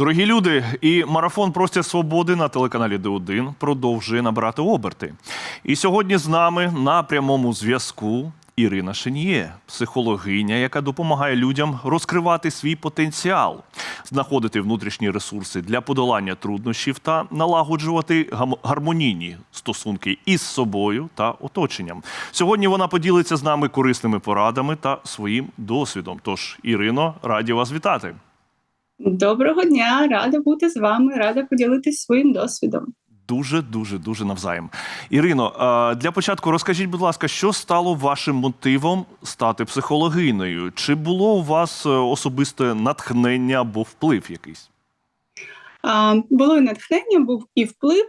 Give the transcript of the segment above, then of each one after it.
Дорогі люди, і марафон Простір свободи на телеканалі Д1 продовжує набирати оберти. І сьогодні з нами на прямому зв'язку Ірина Шеніє, психологиня, яка допомагає людям розкривати свій потенціал, знаходити внутрішні ресурси для подолання труднощів та налагоджувати гармонійні стосунки із собою та оточенням. Сьогодні вона поділиться з нами корисними порадами та своїм досвідом. Тож, Ірино, раді вас вітати. Доброго дня, рада бути з вами, рада поділитися своїм досвідом. Дуже, дуже, дуже навзаєм. Ірино, для початку розкажіть, будь ласка, що стало вашим мотивом стати психологинею? Чи було у вас е, особисте натхнення або вплив якийсь? Було і натхнення, був і вплив.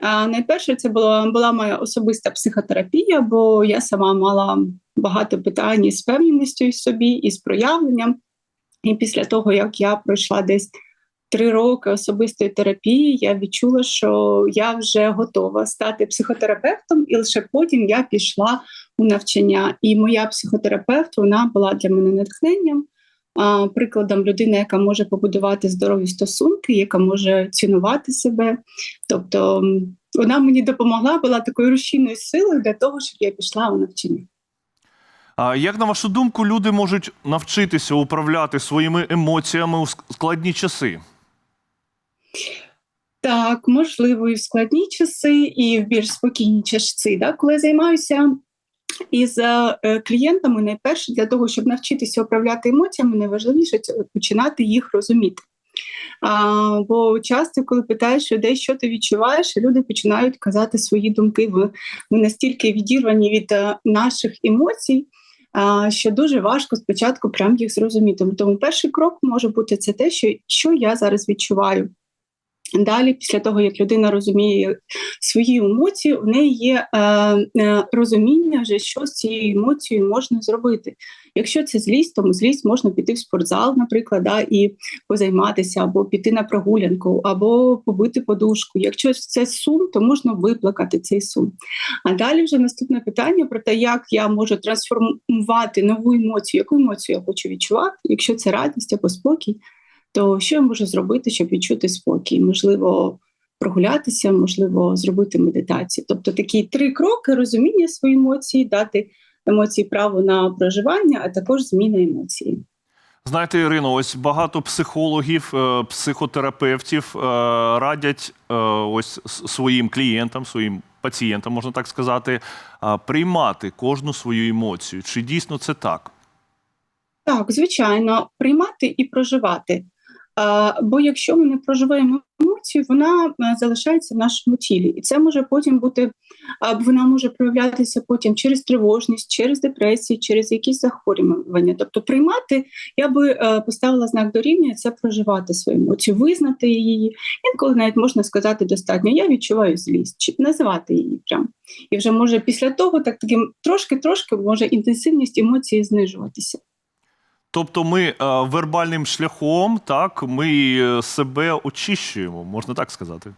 Найперше, це була, була моя особиста психотерапія, бо я сама мала багато питань із впевненістю в собі, і з проявленням. І після того, як я пройшла десь три роки особистої терапії, я відчула, що я вже готова стати психотерапевтом, і лише потім я пішла у навчання. І моя психотерапевт вона була для мене натхненням. Прикладом людини, яка може побудувати здорові стосунки, яка може цінувати себе. Тобто вона мені допомогла, була такою рушійною силою для того, щоб я пішла у навчання. Як на вашу думку, люди можуть навчитися управляти своїми емоціями у складні часи? Так, можливо, і в складні часи, і в більш спокійні часи. Да? Коли я займаюся із е, клієнтами, найперше для того, щоб навчитися управляти емоціями, найважливіше починати їх розуміти. А, бо часто, коли питаєш людей, що ти відчуваєш, люди починають казати свої думки. Ми настільки відірвані від е, наших емоцій, що дуже важко спочатку прям їх зрозуміти. Тому перший крок може бути це те, що, що я зараз відчуваю. Далі, після того, як людина розуміє свої емоції, в неї є е, е, розуміння, вже, що з цією емоцією можна зробити. Якщо це злість, то злість можна піти в спортзал, наприклад, да, і позайматися, або піти на прогулянку, або побити подушку. Якщо це сум, то можна виплакати цей сум. А далі вже наступне питання про те, як я можу трансформувати нову емоцію, яку емоцію я хочу відчувати, якщо це радість або спокій то що я можу зробити, щоб відчути спокій? Можливо, прогулятися, можливо, зробити медитацію. Тобто такі три кроки розуміння своїх емоцій, дати емоції право на проживання, а також зміна емоцій. Знаєте, Ірино, ось багато психологів, е, психотерапевтів е, радять е, ось своїм клієнтам, своїм пацієнтам, можна так сказати, приймати кожну свою емоцію. Чи дійсно це так? Так, звичайно, приймати і проживати. Бо якщо ми не проживаємо емоцію, вона е, залишається в нашому тілі, і це може потім бути, а, вона може проявлятися потім через тривожність, через депресію, через якісь захворювання. Тобто, приймати я би е, поставила знак дорівнює це проживати свою емоцію, визнати її. Інколи навіть можна сказати достатньо, я відчуваю злість, чи називати її прям. І вже може після того так таким трошки-трошки може інтенсивність емоції знижуватися. Тобто ми е, вербальним шляхом, так, ми е, себе очищуємо, можна так сказати.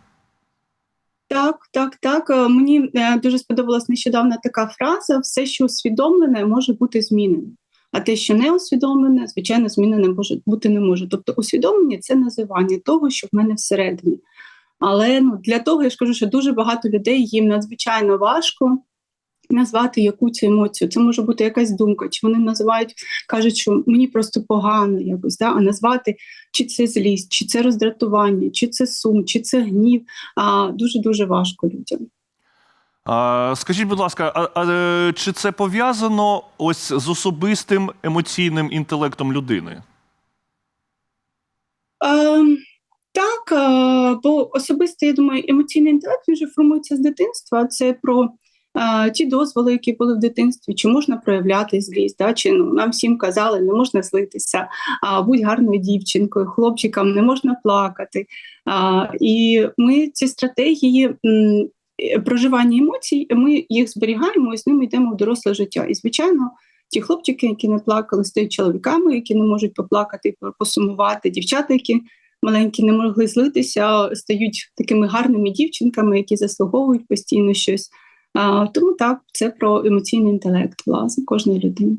Так, так, так. Е, Мені дуже сподобалась нещодавно така фраза: все, що усвідомлене, може бути змінене. А те, що не усвідомлене, звичайно, змінене може бути не може. Тобто, усвідомлення це називання того, що в мене всередині. Але ну для того я ж кажу, що дуже багато людей їм надзвичайно важко назвати яку цю емоцію. Це може бути якась думка, чи вони називають, кажуть, що мені просто погано якось, да? а назвати чи це злість, чи це роздратування, чи це сум, чи це гнів. А дуже дуже важко людям. А, скажіть, будь ласка, а, а е, чи це пов'язано ось з особистим емоційним інтелектом людини? Ем, так, е, бо особисто, я думаю, емоційний інтелект він же формується з дитинства. Це про ті дозволи, які були в дитинстві, чи можна проявляти злість, да? чи ну, нам всім казали, не можна злитися, а будь гарною дівчинкою, хлопчикам не можна плакати. А, і ми ці стратегії. Проживання емоцій, ми їх зберігаємо і з ними йдемо в доросле життя. І, звичайно, ті хлопчики, які не плакали, стають чоловіками, які не можуть поплакати, посумувати, дівчата, які маленькі не могли злитися, стають такими гарними дівчинками, які заслуговують постійно щось. А, тому так, це про емоційний інтелект власне кожної людини.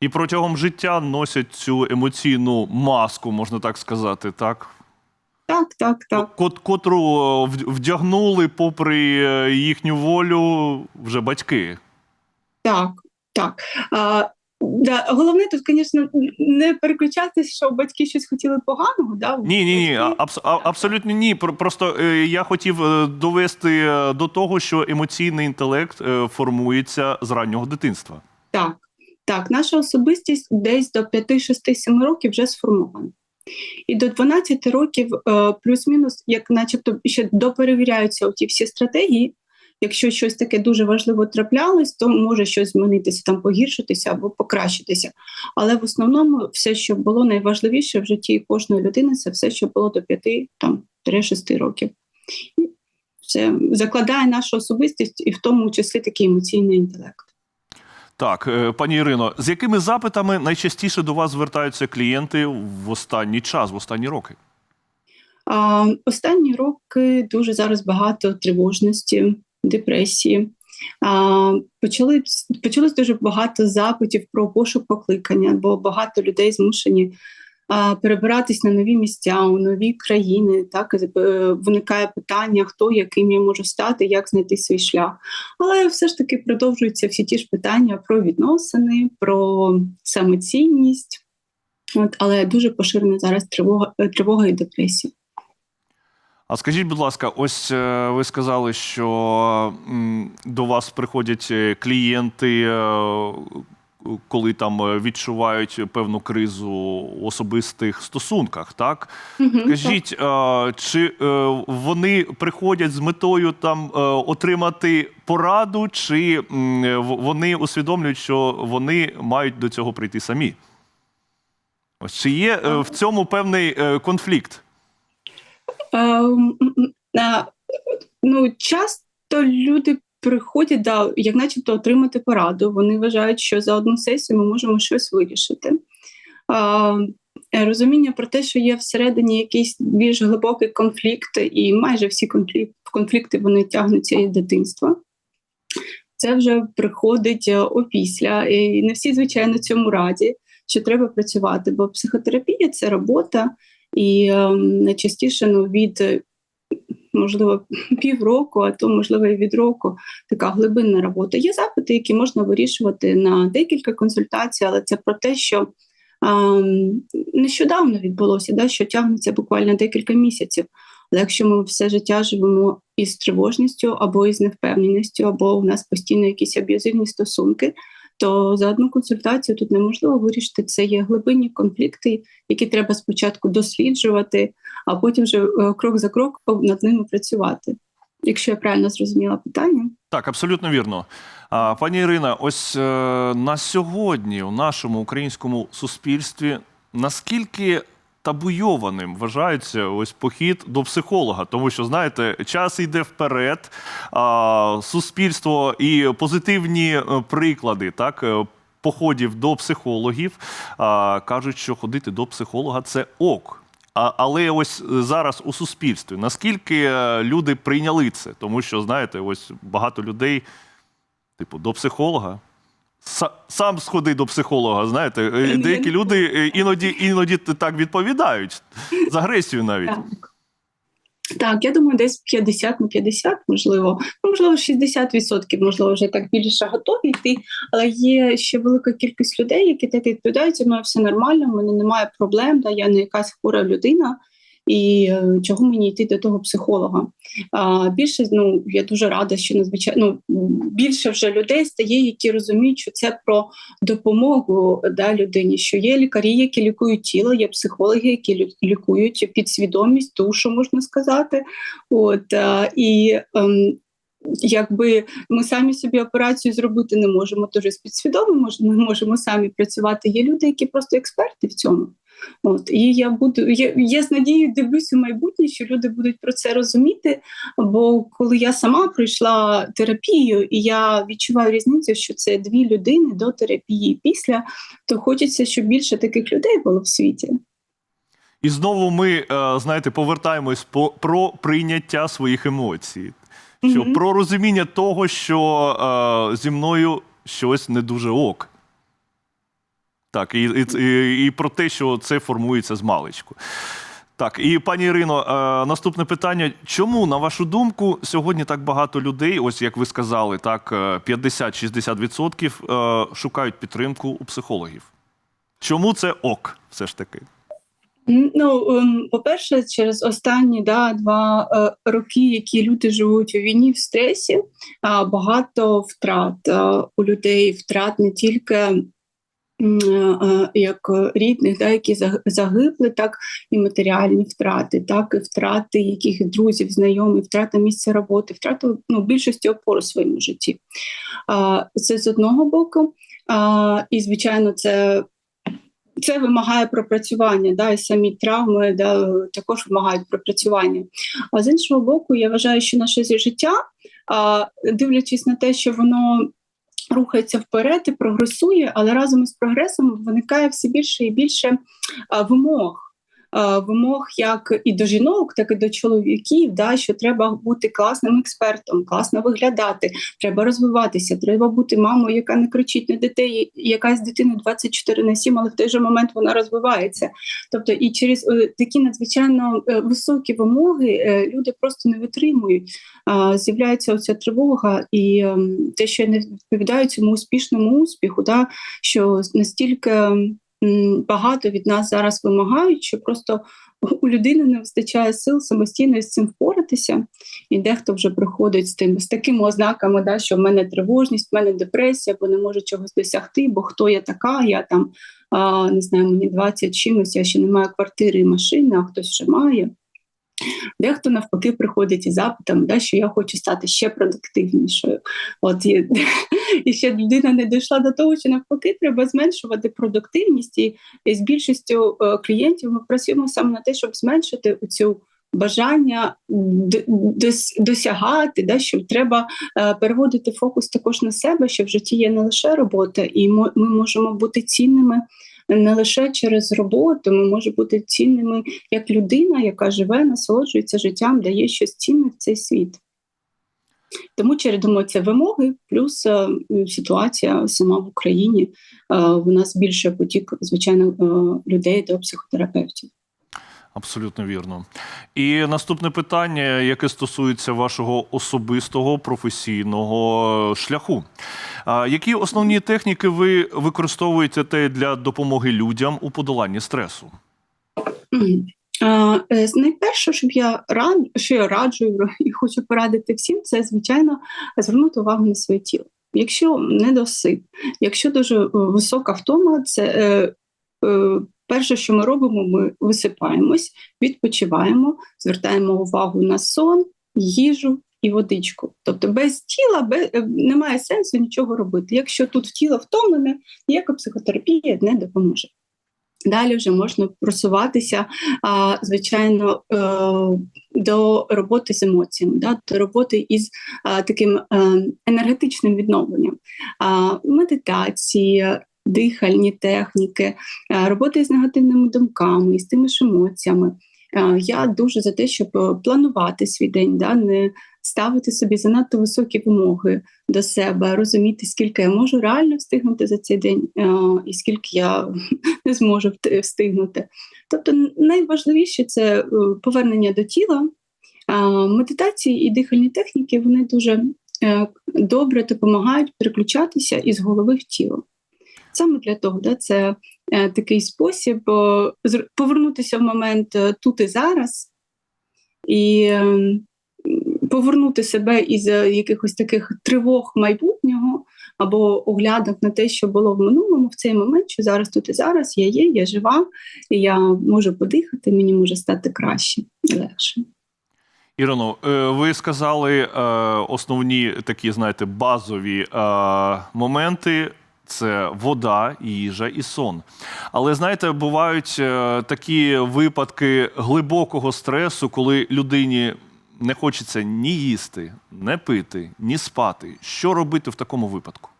І протягом життя носять цю емоційну маску, можна так сказати, так? Так, так, так. Кот, котру е, вдягнули попри е, їхню волю вже батьки. Так, так. А, да, головне тут, звісно, не переключатися, що батьки щось хотіли поганого. Да? Ні, ні, ні, абс- абсолютно ні. Про- Просто е, я хотів е, довести е, до того, що емоційний інтелект е, формується з раннього дитинства. Так, так, наша особистість десь до 5, 6, 7 років вже сформована. І до 12 років, плюс-мінус, як начебто ще доперевіряються ті всі стратегії. Якщо щось таке дуже важливо траплялось, то може щось змінитися, там погіршитися або покращитися. Але в основному все, що було найважливіше в житті кожної людини, це все, що було до 5 там, 6 років. Це закладає нашу особистість і в тому числі такий емоційний інтелект. Так, е, пані Ірино, з якими запитами найчастіше до вас звертаються клієнти в останній час, в останні роки? А, останні роки дуже зараз багато тривожності, депресії. Почали, почалось дуже багато запитів про пошук покликання, бо багато людей змушені перебиратись на нові місця, у нові країни. Так е, виникає питання, хто яким я можу стати, як знайти свій шлях. Але все ж таки продовжуються всі ті ж питання про відносини, про самоцінність. От, але дуже поширена зараз тривога, тривога і депресія. А скажіть, будь ласка, ось е, ви сказали, що м, до вас приходять е, клієнти, е, коли там е, відчувають певну кризу в особистих стосунках, так? Скажіть, е, чи е, вони приходять з метою там е, отримати пораду, чи м, е, в- вони усвідомлюють, що вони мають до цього прийти самі? Ось чи є е, в цьому певний е, конфлікт? Ем, а, Ну, часто люди приходять, да, як начебто отримати пораду. Вони вважають, що за одну сесію ми можемо щось вирішити. Е, Розуміння про те, що є всередині якийсь більш глибокий конфлікт, і майже всі конфлікти, конфлікти вони тягнуться із дитинства. Це вже приходить е, опісля. І не всі, звичайно, цьому раді, що треба працювати, бо психотерапія це робота, і е, найчастіше ну, від е, можливо півроку, а то можливо і від року така глибинна робота. Є запити, які можна вирішувати на декілька консультацій, але це про те, що ем, нещодавно відбулося, да, що тягнеться буквально декілька місяців. Але якщо ми все життя живемо із тривожністю або із невпевненістю, або у нас постійно якісь аб'юзивні стосунки, то за одну консультацію тут неможливо вирішити. Це є глибинні конфлікти, які треба спочатку досліджувати, а потім вже е, крок за кроком над ними працювати. Якщо я правильно зрозуміла питання. Так, абсолютно вірно. Пані Ірина, ось е, на сьогодні у нашому українському суспільстві наскільки табуйованим вважається ось похід до психолога, тому що знаєте, час йде вперед, а, суспільство і позитивні е, приклади, так. е, Походів до психологів а, кажуть, що ходити до психолога це ок. А, але ось е, зараз у суспільстві наскільки люди прийняли це, тому що знаєте, ось багато людей, типу, до психолога. Са- Сам сходи до психолога, знаєте, Е, деякі люди е, іноді іноді так відповідають з агресією навіть. Так. Так, я думаю, десь 50 на 50, можливо, ну, можливо, 60%, можливо, вже так більше готові йти. Але є ще велика кількість людей, які так відповідають, зі мною все нормально, в мене немає проблем, да, я не якась хвора людина. І е, чого мені йти до того психолога? А, більше ну я дуже рада, що надзвичайно ну, більше вже людей стає, які розуміють, що це про допомогу да, людині. Що є лікарі, які лікують тіло, є психологи, які лікують підсвідомість, душу, можна сказати. От і ем, якби ми самі собі операцію зробити не можемо, тож з підсвідомим мож- ми можемо самі працювати. Є люди, які просто експерти в цьому. От і я буду я, я з надією дивлюсь у майбутнє, що люди будуть про це розуміти. Бо коли я сама пройшла терапію, і я відчуваю різницю, що це дві людини до терапії після, то хочеться, щоб більше таких людей було в світі. І знову ми, е, знаєте, повертаємось по, про прийняття своїх емоцій. Що Мгм. про розуміння того, що е, зі мною щось не дуже ок. Так, і, і, і, про те, що це формується з маличку. Так, і пані Ірино, е, наступне питання: чому, на вашу думку, сьогодні так багато людей, ось як ви сказали, так е, 50-60% е, шукають підтримку у психологів? Чому це ок, все ж таки? Ну, ем, по-перше, через останні да, два е, роки, які люди живуть у війні в стресі, багато втрат е, у людей, втрат не тільки е, як рідних, да, які загибли, так і матеріальні втрати, так і втрати яких друзів, знайомих, втрата місця роботи, втрата ну, більшості опор у своєму житті. Це з одного боку. І, звичайно, це це вимагає пропрацювання, да, і самі травми да, також вимагають пропрацювання. А з іншого боку, я вважаю, що наше життя, дивлячись на те, що воно рухається вперед і прогресує, але разом із прогресом виникає все більше і більше вимог. А, Вимог як і до жінок, так і до чоловіків, да, що треба бути класним експертом, класно виглядати, треба розвиватися, треба бути мамою, яка не кричить на дітей, якась дитина 24 на 7, але в той же момент вона розвивається. Тобто, і через е, такі надзвичайно е, високі вимоги е, люди просто не витримують. З'являється оця тривога, і ем, те, що не відповідає цьому успішному успіху, да, що настільки м, багато від нас зараз вимагають, що просто у людини не вистачає сил самостійно з цим впоратися, і дехто вже приходить з тим з такими ознаками, да, що в мене тривожність, в мене депресія, бо не можу чогось досягти, бо хто я така, я там а, не знаю, мені 20 чимось, я ще не маю квартири і машини, а хтось вже має. Дехто навпаки приходить із запитом, да, що я хочу стати ще продуктивнішою. От і, і ще людина не дійшла до того, що навпаки треба зменшувати продуктивність. І, і з більшістю е, клієнтів ми працюємо саме на те, щоб зменшити цю бажання досягати, да, що треба е, переводити фокус також на себе, що в житті є не лише робота, і ми можемо бути цінними не лише через роботу, ми можемо бути цінними як людина, яка живе, насолоджується життям, дає щось цінне в цей світ. Тому чередимо це вимоги, плюс е, ситуація сама в Україні. Е, у нас більше потік, звичайно, е, людей до психотерапевтів. Абсолютно вірно. І наступне питання, яке стосується вашого особистого професійного шляху. Які основні техніки ви використовуєте для допомоги людям у подоланні стресу? Е, Найперше, щоб я рад, що я раджу і хочу порадити всім, це звичайно звернути увагу на своє тіло. Якщо недосип, якщо дуже е, висока втома, це е, е, перше, що ми робимо, ми висипаємось, відпочиваємо, звертаємо увагу на сон, їжу і водичку. Тобто без тіла без, е, немає сенсу нічого робити. Якщо тут тіло втомлене, ніяка психотерапія не допоможе. Далі вже можна просуватися, звичайно, е, до роботи з емоціями, до роботи із таким е, енергетичним відновленням, медитації, дихальні техніки, роботи з негативними думками, з тими ж емоціями. Я дуже за те, щоб е, планувати свій день, да, не ставити собі занадто високі вимоги до себе, розуміти, скільки я можу реально встигнути за цей день, е, і скільки я не зможу встигнути. Тобто, найважливіше це е, повернення до тіла. Медитації і дихальні техніки вони дуже е, добре допомагають переключатися із голови в тіло. Саме для того, да, це е, такий спосіб повернутися в момент е, тут і зараз, і е, повернути себе із якихось таких тривог майбутнього або оглядок на те, що було в минулому, в цей момент, що зараз тут і зараз я є, я жива, і я можу подихати, мені може стати краще і легше. Ірино, ви сказали основні такі, знаєте, базові моменти. Це вода, їжа і сон. Але знаєте, бувають е, такі випадки глибокого стресу, коли людині не хочеться ні їсти, не пити, ні спати. Що робити в такому випадку?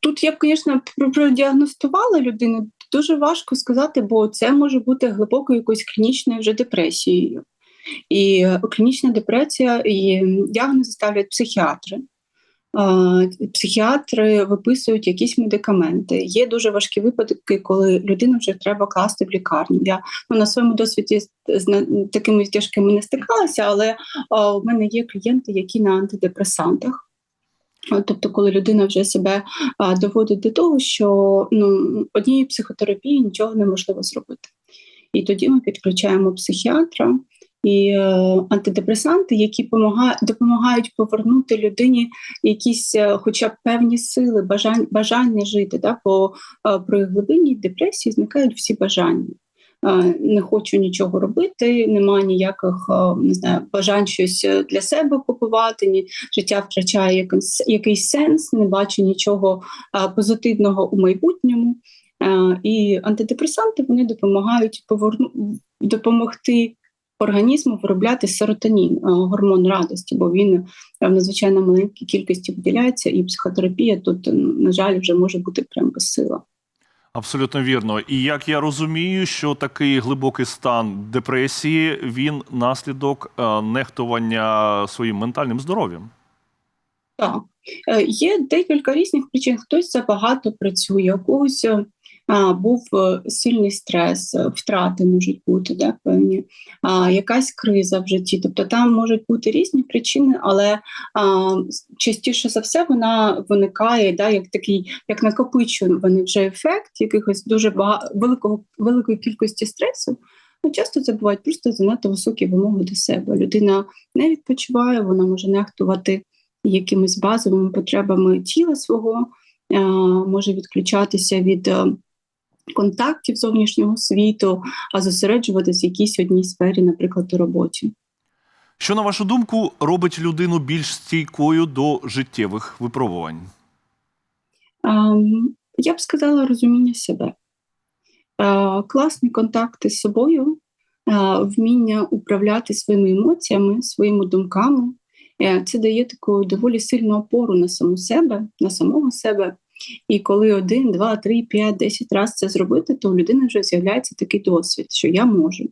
Тут я б, звісно, про- продіагностувала людину. Дуже важко сказати, бо це може бути глибокою якоюсь клінічною вже депресією. І е, клінічна депресія і діагнози ставлять психіатри. Психіатри виписують якісь медикаменти. Є дуже важкі випадки, коли людину вже треба класти в лікарню. Я ну, на своєму досвіді з, такими тяжкими не стикалася, але у мене є клієнти, які на антидепресантах. Тобто, коли людина вже себе а, доводить до того, що ну, однією психотерапії нічого неможливо зробити. І тоді ми підключаємо психіатра і е, антидепресанти, які допомагають повернути людині якісь, е, хоча б певні сили, бажання, бажання жити. Да? Бо е, при глибинній депресії зникають всі бажання. Не хочу нічого робити, немає ніяких не знаю, бажань щось для себе купувати, ні життя втрачає якийсь, якийсь сенс, не бачу нічого позитивного у майбутньому. І антидепресанти вони допомагають поверну допомогти організму виробляти серотонін, е, гормон радості, бо він е, в надзвичайно маленькій кількості виділяється, і психотерапія тут, на жаль, вже може бути прям безсила. Абсолютно вірно. І як я розумію, що такий глибокий стан депресії він наслідок е, нехтування своїм ментальним здоров'ям. Так, є декілька різних причин. Хтось забагато працює, у когось а, був е, сильний стрес, е, втрати можуть бути да, певні, а, якась криза в житті. Тобто там можуть бути різні причини, але а, частіше за все вона виникає да, як такий, як накопичуваний вже ефект якихось дуже бага... великого великої кількості стресу. Ну, часто це бувають просто занадто високі вимоги до себе. Людина не відпочиває, вона може нехтувати якимись базовими потребами тіла свого, може відключатися від е, контактів зовнішнього світу, а зосереджуватися в якійсь одній сфері, наприклад, у роботі. Що, на вашу думку, робить людину більш стійкою до життєвих випробувань? Ем, Я б сказала розуміння себе, Е, класні контакти з собою, е, вміння управляти своїми емоціями, своїми думками. Е, Це дає таку доволі сильну опору на саму себе, на самого себе. І коли один, два, три, п'ять, десять разів це зробити, то у людини вже з'являється такий досвід, що я можу.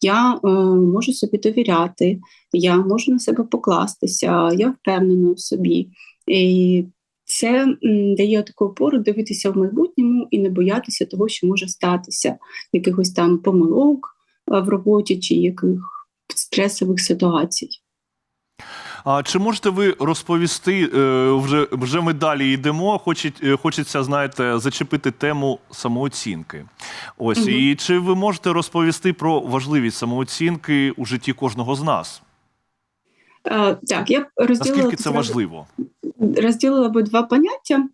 Я е, можу собі довіряти, я можу на себе покластися, я впевнена в собі. І це дає таку опору дивитися в майбутньому і не боятися того, що може статися, якихось там помилок е, в роботі чи яких стресових ситуацій. А чи можете ви розповісти? е, Вже вже ми далі йдемо. Хочуть, е, хочеться, знаєте, зачепити тему самооцінки. Ось Мгм. і чи ви можете розповісти про важливість самооцінки у житті кожного з нас? Е, Так, я розділила Наскільки це важливо? розділила би два поняття: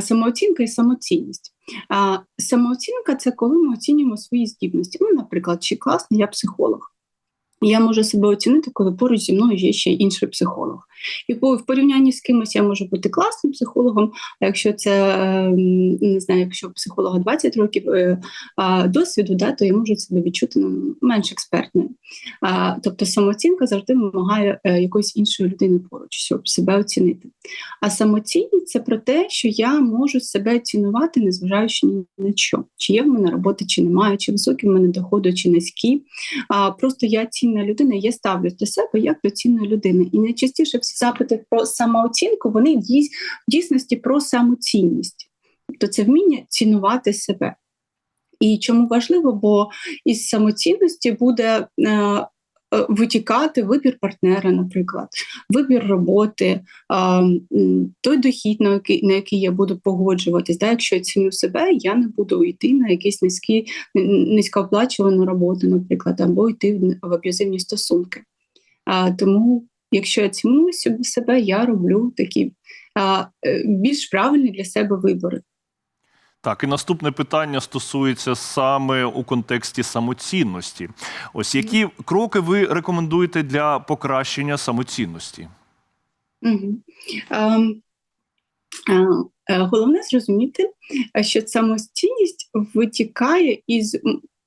самооцінка і самоцінність. А Самооцінка це коли ми оцінюємо свої здібності. Ну, наприклад, чи класний я психолог. Я можу себе оцінити, коли поруч зі мною є ще інший психолог. І в порівнянні з кимось я можу бути класним психологом. А якщо це е, не знаю, якщо психолога 20 років е, досвіду, да, то я можу себе відчути ну, менш експертною. Тобто самооцінка завжди вимагає е, якоїсь іншої людини поруч, щоб себе оцінити. А самоцінність це про те, що я можу себе цінувати, незважаючи ні на що. Чи є в мене роботи, чи немає, чи високі в мене доходи, чи низькі. Просто я цінна людина, я ставлюсь до себе як до цінної людини. І найчастіше всі запити про самооцінку вони в дійсності про самоцінність. Тобто це вміння цінувати себе. І чому важливо, бо із самоцінності буде е, витікати вибір партнера, наприклад, вибір роботи, той дохід, на який, на який я буду погоджуватись. Да? Якщо я ціню себе, я не буду йти на якісь низькі, низькооплачувану роботу, наприклад, або йти в, аб'юзивні стосунки. Тому, якщо я ціную себе, я роблю такі е, більш правильні для себе вибори. Так, і наступне питання стосується саме у контексті самоцінності. Ось які кроки ви рекомендуєте для покращення самоцінності? Угу. Е, е, головне зрозуміти, що самостійність витікає із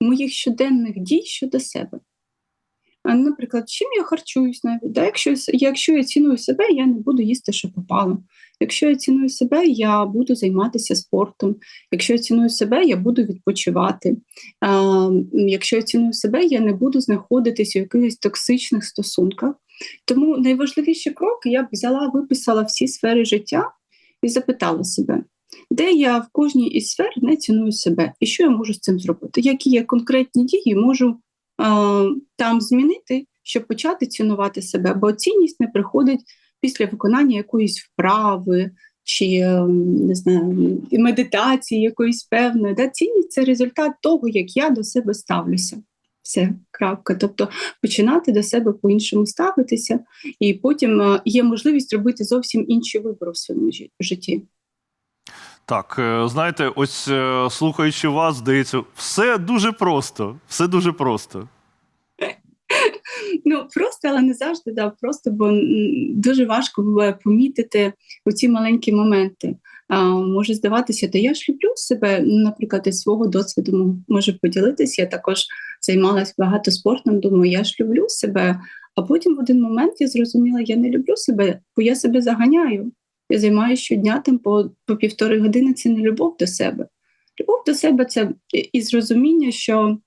моїх щоденних дій щодо себе. Наприклад, чим я харчуюсь навіть. Да? Якщо, якщо я ціную себе, я не буду їсти, що попало. Якщо я ціную себе, я буду займатися спортом. Якщо я ціную себе, я буду відпочивати. Якщо я ціную себе, я не буду знаходитись у якихось токсичних стосунках. Тому найважливіший крок я б взяла, виписала всі сфери життя і запитала себе, де я в кожній із сфер не ціную себе, і що я можу з цим зробити? Які я конкретні дії можу е, там змінити, щоб почати цінувати себе? Бо цінність не приходить після виконання якоїсь вправи чи е, не знаю, медитації якоїсь певної. Да? Цінність це результат того, як я до себе ставлюся. Все, крапка. Тобто починати до себе по-іншому ставитися, і потім е, є можливість робити зовсім інші вибори в своєму житті. Так, е, знаєте, ось е, слухаючи вас, здається, все дуже просто. Все дуже просто. Ну просто, але не завжди да, просто, бо дуже важко буває помітити оці маленькі моменти. А, може здаватися, та я ж люблю себе. Наприклад, із свого досвіду можу поділитися. Я також займалась багато спортом. Думаю, я ж люблю себе. А потім в один момент я зрозуміла, я не люблю себе, бо я себе заганяю. Я займаюся щодня там по, по півтори години. Це не любов до себе. Любов до себе це і зрозуміння, що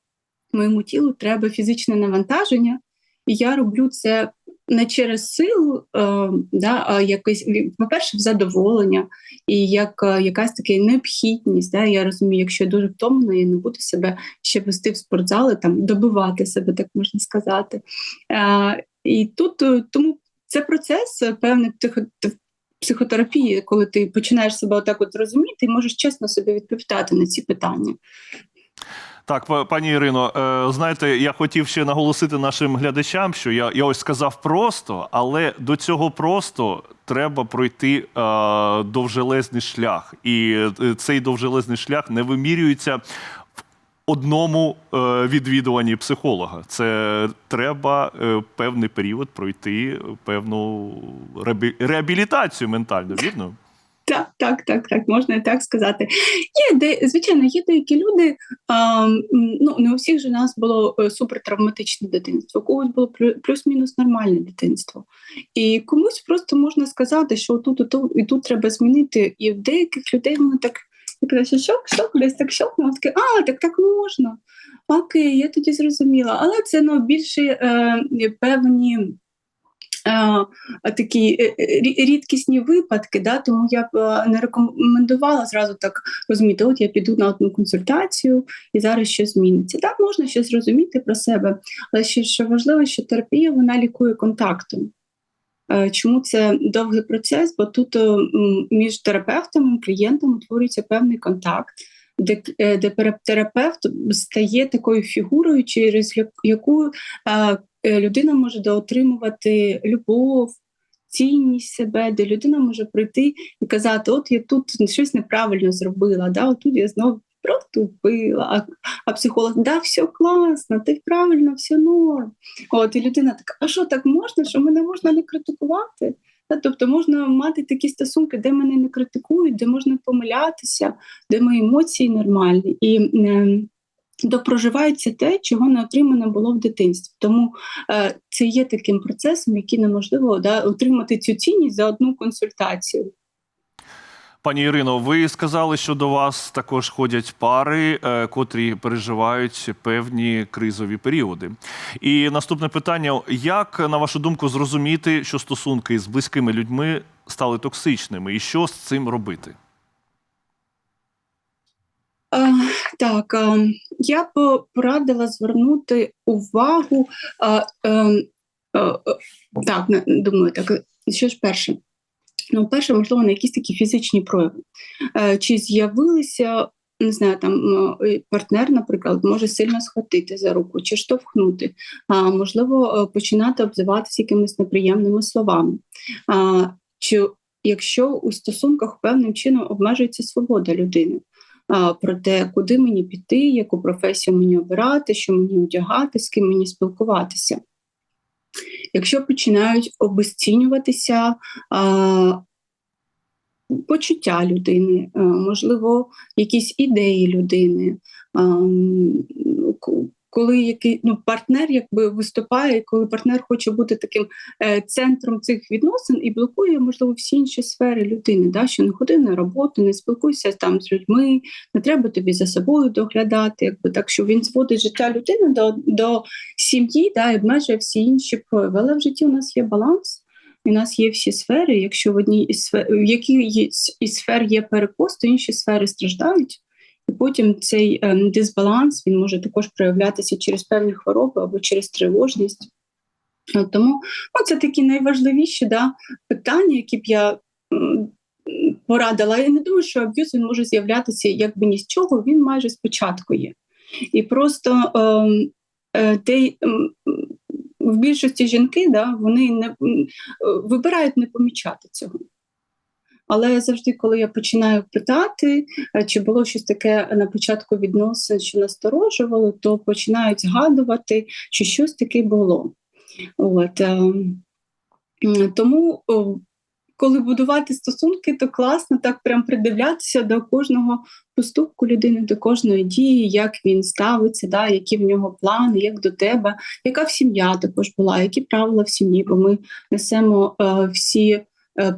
моєму тілу треба фізичне навантаження, і я роблю це не через силу, е, да, а якось, по-перше, в задоволення, і як е, якась така необхідність. Да, я розумію, якщо я дуже втомлена, я не буду себе ще вести в спортзали, там добивати себе, так можна сказати. Е, і тут е, тому це процес е, певний психо- психотерапії, коли ти починаєш себе отак от розуміти і можеш чесно собі відповідати на ці питання. Так, па- пані Ірино, е, знаєте, я хотів ще наголосити нашим глядачам, що я, я ось сказав просто, але до цього просто треба пройти е, довжелезний шлях. І е, цей довжелезний шлях не вимірюється в одному відвідуванні психолога. Це треба певний період пройти певну реабі- реабілітацію ментальну, вірно? Так, так, так, так, можна і так сказати. Є де, звичайно, є деякі люди. А, ну не у всіх же у нас було е, супертравматичне дитинство, у когось було плюс-мінус нормальне дитинство. І комусь просто можна сказати, що тут і тут, і тут треба змінити. І в деяких людей воно так що шок, шок, десь так шокнуло, таке, а так так можна. Окей, я тоді зрозуміла. Але це ну, більше е, певні. Такі е, е, рі- рідкісні випадки, да, тому я б не рекомендувала зразу так розуміти, от я піду на одну консультацію і зараз щось зміниться. Так, можна щось зрозуміти про себе, але ще що важливо, що терапія вона лікує контактом. Е, Чому це довгий процес? Бо тут між терапевтом і клієнтом утворюється певний контакт, де, де терапевт стає такою фігурою, через яку людина може доотримувати любов, цінність себе, де людина може прийти і казати: От я тут щось неправильно зробила, да, от тут я знову протупила. А, а психолог, да, все класно, ти правильно, все норм. От, і людина така, а що так можна, що мене можна не критикувати? Тобто можна мати такі стосунки, де мене не критикують, де можна помилятися, де мої емоції нормальні. І е, допроживається те, чого не отримано було в дитинстві. Тому е, це є таким процесом, який неможливо да, отримати цю цінність за одну консультацію. Пані Ірино, ви сказали, що до вас також ходять пари, е, котрі переживають певні кризові періоди. І наступне питання: як, на вашу думку, зрозуміти, що стосунки з близькими людьми стали токсичними, і що з цим робити? Е, так, е, я б порадила звернути увагу. е, е, е, так, думаю, так, що ж перше? Ну, перше, можливо, на якісь такі фізичні прояви. Чи з'явилися, не знаю, там партнер, наприклад, може сильно схватити за руку чи штовхнути, а можливо, починати обзиватися якимись неприємними словами. Чи якщо у стосунках певним чином обмежується свобода людини? Про те, куди мені піти, яку професію мені обирати, що мені одягати, з ким мені спілкуватися. Якщо починають обесцінюватися а, почуття людини, а, можливо, якісь ідеї людини, а, коли який ну партнер якби виступає, коли партнер хоче бути таким е, центром цих відносин і блокує, можливо, всі інші сфери людини, да, що не ходи на роботу, не спілкуйся там з людьми, не треба тобі за собою доглядати, якби так, що він зводить життя людини до, до сім'ї, да, і обмежує всі інші прояви. Але в житті у нас є баланс. У нас є всі сфери. Якщо в одній із сфер, в якій із сфер є перекос, то інші сфери страждають. Потім цей ем, дисбаланс він може також проявлятися через певні хвороби або через тривожність. Тому ну, це такі найважливіші да, питання, які б я порадила. Я не думаю, що аб'юз він може з'являтися якби ні з чого, він майже спочатку є. І просто ем, е, те, в більшості жінки да, вони не е, вибирають не помічати цього. Але завжди, коли я починаю питати, е, чи було щось таке на початку відносин, що насторожувало, то починають згадувати, що щось таке було. От, е, тому, коли будувати стосунки, то класно так прям придивлятися до кожного поступку людини, до кожної дії, як він ставиться, да, які в нього плани, як до тебе, яка в сім'я також була, які правила в сім'ї, бо ми несемо е, всі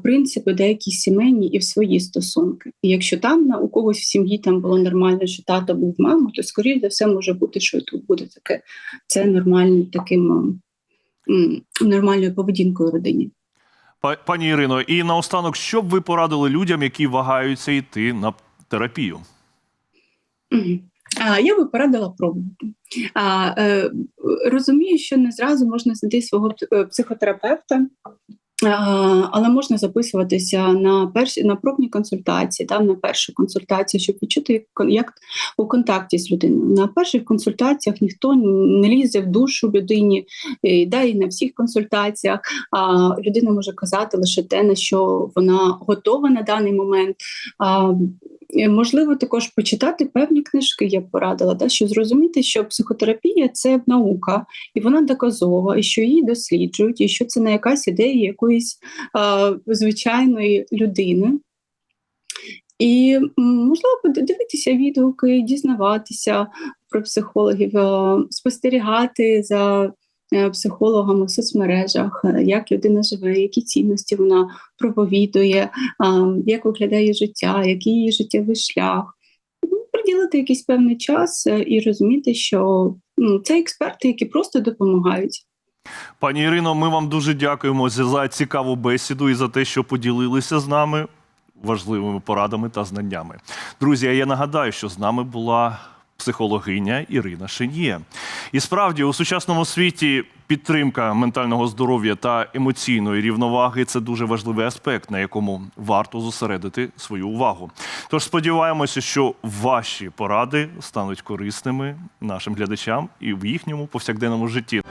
принципи, деякі сімейні і в свої стосунки. І якщо там на у когось в сім'ї там було нормально, що тато був мама, то скоріше за все може бути, що і тут буде таке. Це нормальним таким нормальною поведінкою в родині. Па- Пані Ірино, і наостанок, що б ви порадили людям, які вагаються йти на терапію? Я би порадила пробувати. Е, розумію, що не зразу можна знайти свого е, психотерапевта, але можна записуватися на перші на пробні консультації, там на першу консультацію, щоб відчути, як, у контакті з людиною. На перших консультаціях ніхто не лізе в душу людині, і, да, і на всіх консультаціях. А, людина може казати лише те, на що вона готова на даний момент. А, Е, Можливо, також почитати певні книжки, я б порадила, да, що зрозуміти, що психотерапія це наука, і вона доказова, і що її досліджують, і що це не якась ідея якоїсь звичайної людини. І можливо подивитися відгуки, дізнаватися про психологів, е, спостерігати за е, психологами в соцмережах, е, як людина живе, які цінності вона проповідує, як виглядає життя, який її життєвий шлях. Ну, Приділити якийсь певний час е, і розуміти, що ну, це експерти, які просто допомагають. Пані Ірино, ми вам дуже дякуємо за цікаву бесіду і за те, що поділилися з нами важливими порадами та знаннями. Друзі, я нагадаю, що з нами була психологиня Ірина Шенє. І справді у сучасному світі підтримка ментального здоров'я та емоційної рівноваги це дуже важливий аспект, на якому варто зосередити свою увагу. Тож сподіваємося, що ваші поради стануть корисними нашим глядачам і в їхньому повсякденному житті.